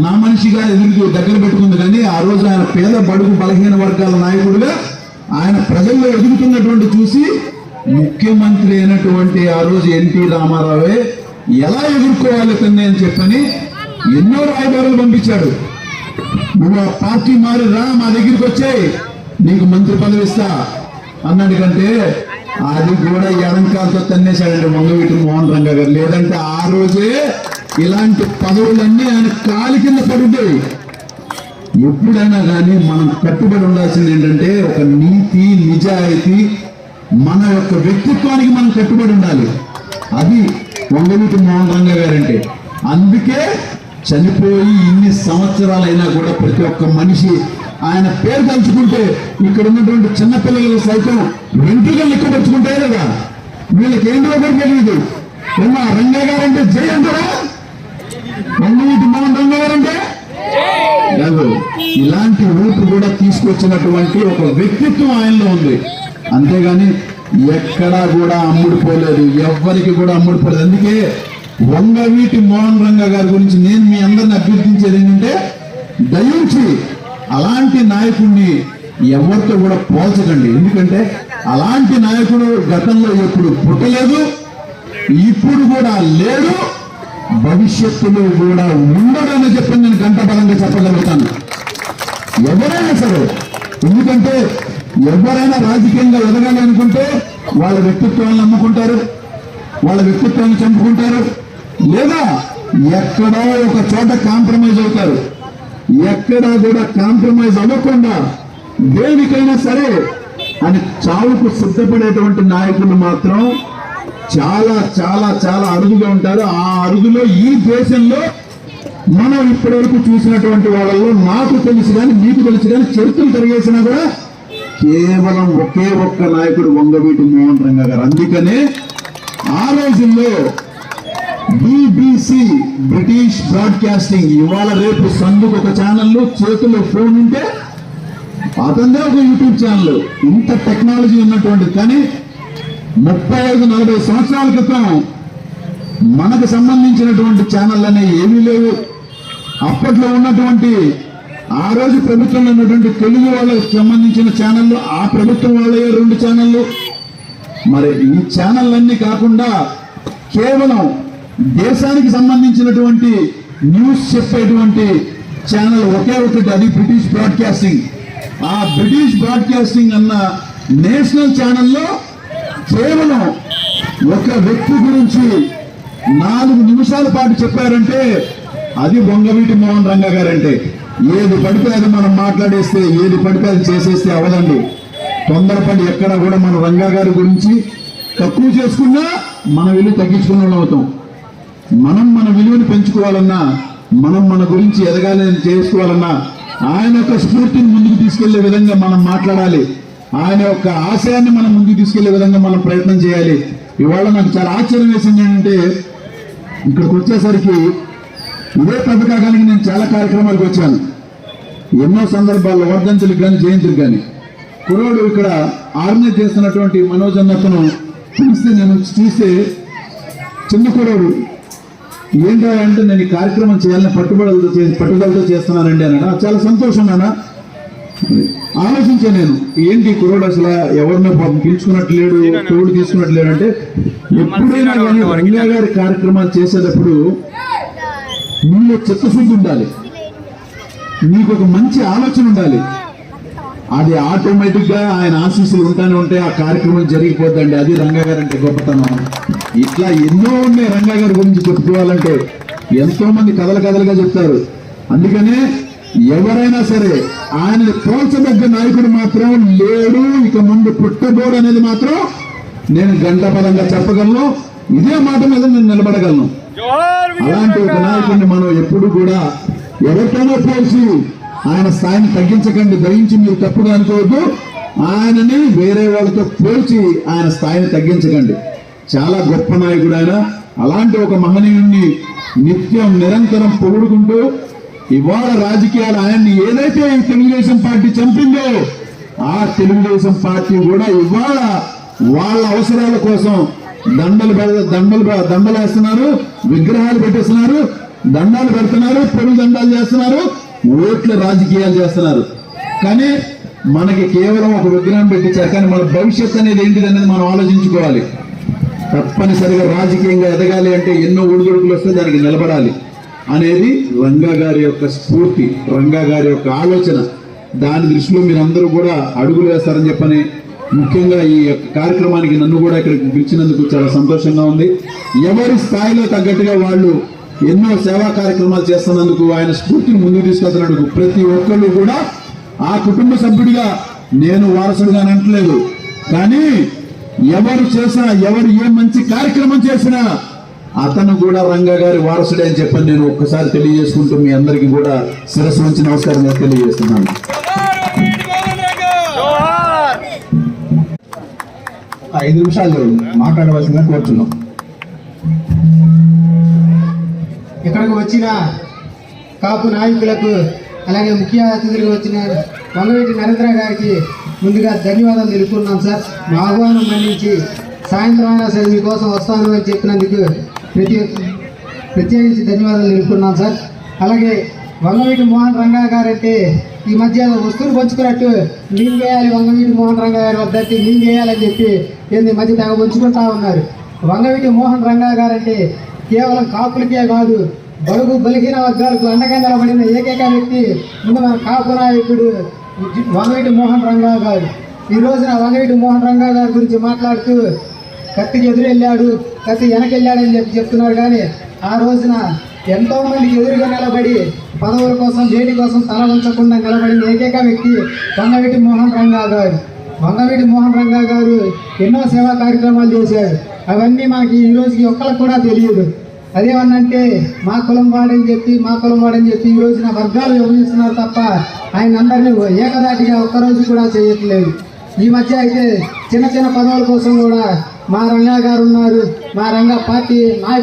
నా మనిషిగా ఎదురు దగ్గర పెట్టుకుంది కానీ ఆ రోజు ఆయన పేద బడుగు బలహీన వర్గాల నాయకుడిగా ఆయన ప్రజల్లో ఎదుగుతున్నటువంటి చూసి ముఖ్యమంత్రి అయినటువంటి ఆ రోజు ఎన్టీ రామారావే ఎలా ఎదుర్కోవాలి తన్ని అని చెప్పని ఎన్నో రాయబారులు పంపించాడు. నువ్వు ఆ పార్టీ మారి రా మా దగ్గరికి వచ్చాయి నీకు మంత్రి పదవి ఇస్తా అన్నాడు కంటే అది కూడా ఎడంకాలతో తన్నేశాడండి మంగవీటి మోహన్ రంగా గారు లేదంటే ఆ రోజే ఇలాంటి పదవులన్నీ ఆయన కాలి కింద పడుంటాయి ఎప్పుడైనా కానీ మనం కట్టుబడి ఉండాల్సింది ఏంటంటే ఒక నీతి నిజాయితీ మన యొక్క వ్యక్తిత్వానికి మనం కట్టుబడి ఉండాలి. అది వంగవీటి మోహన్ రంగ గారంటే. అందుకే చనిపోయి ఇన్ని సంవత్సరాలైనా కూడా ప్రతి ఒక్క మనిషి ఆయన పేరు తలుచుకుంటే ఇక్కడ ఉన్నటువంటి చిన్నపిల్లలు సైతం వెంట్రుకలు లెక్కపరుచుకుంటాయి కదా. వీళ్ళకి ఏంటో ఒకటి తెలియదు ఏమా రంగ గారంటే జయంతరా అంటారా మోహన్ రంగ గారంటే ఇలాంటి ఊపు కూడా తీసుకొచ్చినటువంటి ఒక వ్యక్తిత్వం ఆయనలో ఉంది. అంతేగాని ఎక్కడా కూడా అమ్ముడుపోలేదు ఎవ్వరికి కూడా అమ్ముడుపోలేదు అందుకే వంగవీటి మోహన్ రంగ గారి గురించి నేను మీ అందరిని అభ్యర్థించేది ఏంటంటే దయించి అలాంటి నాయకుడిని ఎవరితో కూడా పోల్చకండి. ఎందుకంటే అలాంటి నాయకుడు గతంలో ఎప్పుడు పుట్టలేదు ఇప్పుడు కూడా లేడు. భవిష్యత్తులో కూడా ఉండడని చెప్పి నేను గంటపరంగా చెప్పగలుగుతాను. ఎవరైనా సరే ఎందుకంటే ఎవరైనా రాజకీయంగా ఎదగాలి అనుకుంటే వాళ్ళ వ్యక్తిత్వాన్ని నమ్ముకుంటారు వాళ్ళ వ్యక్తిత్వాన్ని చంపుకుంటారు లేదా ఎక్కడో ఒక చోట కాంప్రమైజ్ అవుతారు. ఎక్కడా కూడా కాంప్రమైజ్ అవ్వకుండా దేనికైనా సరే అని చావుకు సిద్ధపడేటువంటి నాయకులు మాత్రం చాలా చాలా చాలా అరుదుగా ఉంటారు. ఆ అరుదులో ఈ దేశంలో మనం ఇప్పటివరకు చూసినటువంటి వాళ్ళలో నాకు తెలుసు కానీ మీకు తెలుసు కానీ చరిత్రలు తిరిగేసినా కూడా కేవలం ఒకే ఒక్క నాయకుడు వంగవీటి మోహన్ రంగ గారు. అందుకనే ఆ రోజుల్లో బీబీసీ బ్రిటిష్ బ్రాడ్కాస్టింగ్ ఇవాళ రేపు సందుకు ఒక ఛానల్లో చేతిలో ఫోన్ ఉంటే అతనిదే ఒక యూట్యూబ్ ఛానల్. ఇంత టెక్నాలజీ ఉన్నటువంటిది కానీ ముప్పై ఐదు నలభై సంవత్సరాల క్రితం మనకు సంబంధించినటువంటి ఛానల్ అనేవి ఏమీ లేవు. అప్పట్లో ఉన్నటువంటి ఆ రోజు ప్రభుత్వంలో ఉన్నటువంటి తెలుగు వాళ్ళకి సంబంధించిన ఛానళ్ళు ఆ ప్రభుత్వం వాళ్ళే రెండు ఛానళ్ళు మరి ఈ ఛానళ్ళన్నీ కాకుండా కేవలం దేశానికి సంబంధించినటువంటి న్యూస్ చెప్పేటువంటి ఛానల్ ఒకే ఒకటి అది బ్రిటిష్ బ్రాడ్కాస్టింగ్ ఆ బ్రిటిష్ బ్రాడ్కాస్టింగ్ అన్న నేషనల్ ఛానల్లో కేవలం ఒక వ్యక్తి గురించి నాలుగు నిమిషాల పాటు చెప్పారంటే అది బొంగవీటి మోహన్ రంగ గారంటే. ఏది పడితే అది మనం మాట్లాడేస్తే ఏది పడితే అది చేసేస్తే అవదండి. తొందరపడి ఎక్కడ కూడా మన రంగా గారి గురించి తక్కువ చేసుకున్నా మన విలువ తగ్గించుకున్న అవుతాం. మనం మన విలువను పెంచుకోవాలన్నా మనం మన గురించి ఎదగాలని చేసుకోవాలన్నా ఆయన యొక్క స్ఫూర్తిని ముందుకు తీసుకెళ్ళే విధంగా మనం మాట్లాడాలి. ఆయన యొక్క ఆశయాన్ని మనం ముందుకు తీసుకెళ్ళే విధంగా మనం ప్రయత్నం చేయాలి. ఇవాళ నాకు చాలా ఆశ్చర్యం వేసింది ఏంటంటే ఇక్కడికి వచ్చేసరికి ఇదే పథకానికి నేను చాలా కార్యక్రమాలకు వచ్చాను. ఎన్నో సందర్భాల్లో వర్ధంతులకు కానీ జయంతులకు కానీ కురోడు ఇక్కడ ఆర్మీ చేస్తున్నటువంటి మనోజ్ అన్నతను పిలిస్తే నేను చూస్తే చిన్న కురోడు ఏంటంటే నేను ఈ కార్యక్రమం చేయాలని పట్టుబడులతో పట్టుదలతో చేస్తున్నానండి అన్నాడు. చాలా సంతోషం నాన్న. ఆలోచించా నేను ఏంటి కుర్రోడు అసలు ఎవరినో పిలుచుకున్నట్టు లేడు తోడు తీసుకున్నట్టు లేడు అంటే ఎప్పుడైనా కానీ గారి కార్యక్రమాలు చేసేటప్పుడు నీలో చిత్తశుద్ధి ఉండాలి. నీకు ఒక మంచి ఆలోచన ఉండాలి. అది ఆటోమేటిక్గా ఆయన ఆశీస్సులు ఉంటానే ఉంటే ఆ కార్యక్రమం జరిగిపోద్దండి. అది రంగా గారు అంటే గొప్పతనం. ఇట్లా ఎన్నో ఉన్నాయి రంగా గారి గురించి చెప్పుకోవాలంటే ఎంతో మంది కథలు కథలుగా చెప్తారు. అందుకనే ఎవరైనా సరే ఆయనని పోల్చదగ్గ నాయకుడు మాత్రం లేడు. ఇక ముందు పుట్టబోడు అనేది మాత్రం నేను గంటపరంగా చెప్పగలను. ఇదే మాట మీద నేను నిలబడగలను. అలాంటి ఒక నాయకుడిని మనం ఎప్పుడు కూడా ఎవరితోనో పోల్చి ఆయన స్థాయిని తగ్గించకండి దయించి మీరు తప్పుగా అనుకోవద్దు. ఆయనని వేరే వాళ్ళతో పోల్చి ఆయన స్థాయిని తగ్గించకండి. చాలా గొప్ప నాయకుడు ఆయన. అలాంటి ఒక మహనీయుణ్ణి నిత్యం నిరంతరం పొగుడుకుంటూ ఇవాళ రాజకీయాలు ఆయన్ని ఏదైతే ఈ తెలుగుదేశం పార్టీ చంపిందో ఆ తెలుగుదేశం పార్టీ కూడా ఇవాళ వాళ్ళ అవసరాల కోసం దండలు దండలు దండలు వేస్తున్నారు విగ్రహాలు పెట్టేస్తున్నారు దండాలు పెడుతున్నారు పొరుగు దండాలు చేస్తున్నారు ఓట్ల రాజకీయాలు చేస్తున్నారు. కానీ మనకి కేవలం ఒక విగ్రహం పెట్టించారు కానీ మన భవిష్యత్ అనేది ఏంటిది అనేది మనం ఆలోచించుకోవాలి. తప్పనిసరిగా రాజకీయంగా ఎదగాలి అంటే ఎన్నో ఒడిదుడుకులు వస్తే దానికి నిలబడాలి. అనేది రంగా గారి యొక్క స్ఫూర్తి రంగా గారి యొక్క ఆలోచన. దాని దృష్టిలో మీరందరూ కూడా అడుగులు వేస్తారని చెప్పని ముఖ్యంగా ఈ యొక్క కార్యక్రమానికి నన్ను కూడా ఇక్కడికి పిలిచినందుకు చాలా సంతోషంగా ఉంది. ఎవరి స్థాయిలో తగ్గట్టుగా వాళ్ళు ఎన్నో సేవా కార్యక్రమాలు చేస్తున్నందుకు ఆయన స్ఫూర్తిని ముందుకు తీసుకెళ్తున్నందుకు ప్రతి ఒక్కళ్ళు కూడా ఆ కుటుంబ సభ్యుడిగా నేను వారసుడుగా అనట్లేదు. కానీ ఎవరు చేసినా ఎవరు ఏ మంచి కార్యక్రమం చేసినా అతను కూడా రంగా గారి వారసుడే అని చెప్పని నేను ఒక్కసారి తెలియజేసుకుంటూ మీ అందరికీ కూడా శిరస్సు వంచి నమస్కారం తెలియజేస్తున్నాను. ఐదు నిమిషాలు మాట్లాడవలసిందిగా కోరుతున్నాం ఇక్కడికి వచ్చిన కాపు నాయకులకు అలాగే ముఖ్య అతిథులకు వచ్చిన వంగవీటి నరేంద్ర గారికి ముందుగా ధన్యవాదాలు తెలుపుకున్నాం సార్. మా ఆహ్వానం మన్నించి సాయంత్రం అయినా సరే మీకోసం వస్తాను అని చెప్పినందుకు ప్రతి ప్రత్యేకించి ధన్యవాదాలు తెలుపుకున్నాం సార్. అలాగే వంగవీటి మోహన్ రంగా గారంటే ఈ మధ్య వస్తువులు పంచుకున్నట్టు నేను చేయాలి వంగవీటి మోహన్ రంగా గారి వద్దంటే నేను చేయాలని చెప్పి ఏంది మధ్య తెగ పంచుకుంటా ఉన్నారు. వంగవీటి మోహన్ రంగా గారంటే కేవలం కాపులకే కాదు బడుగు బలిహీన వర్గాలకు అండగా నిలబడిన ఏకైక వ్యక్తి ముందు మన కాపు నాయకుడు వంగవీటి మోహన్ రంగా గారు. ఈ రోజున వంగవీటి మోహన్ రంగా గారి గురించి మాట్లాడుతూ కత్తికి ఎదురెళ్ళాడు. కాస్త వెనకెళ్ళాడని చెప్పి చెప్తున్నారు కానీ ఆ రోజున ఎంతో మందికి ఎదురుగా నిలబడి పదవుల కోసం వేడి కోసం తల ఉంచకుండా నిలబడిన ఏకైక వ్యక్తి వంగవీటి మోహన్ రంగా గారు. వంగవీటి మోహన్ రంగా గారు ఎన్నో సేవా కార్యక్రమాలు చేశారు. అవన్నీ మాకు ఈ రోజుకి ఒక్కరికి కూడా తెలియదు. అదేమన్నంటే మా కులం వాడని చెప్పి మా కులం వాడని చెప్పి ఈ రోజున వర్గాలు విభజిస్తున్నారు తప్ప ఆయన అందరినీ ఏకదాటిగా ఒక్కరోజు కూడా చేయట్లేదు. ఈ మధ్య అయితే చిన్న చిన్న పదవుల కోసం కూడా మా రంగా గారు ఉన్నారు. మా రంగా పార్టీ నాయకులు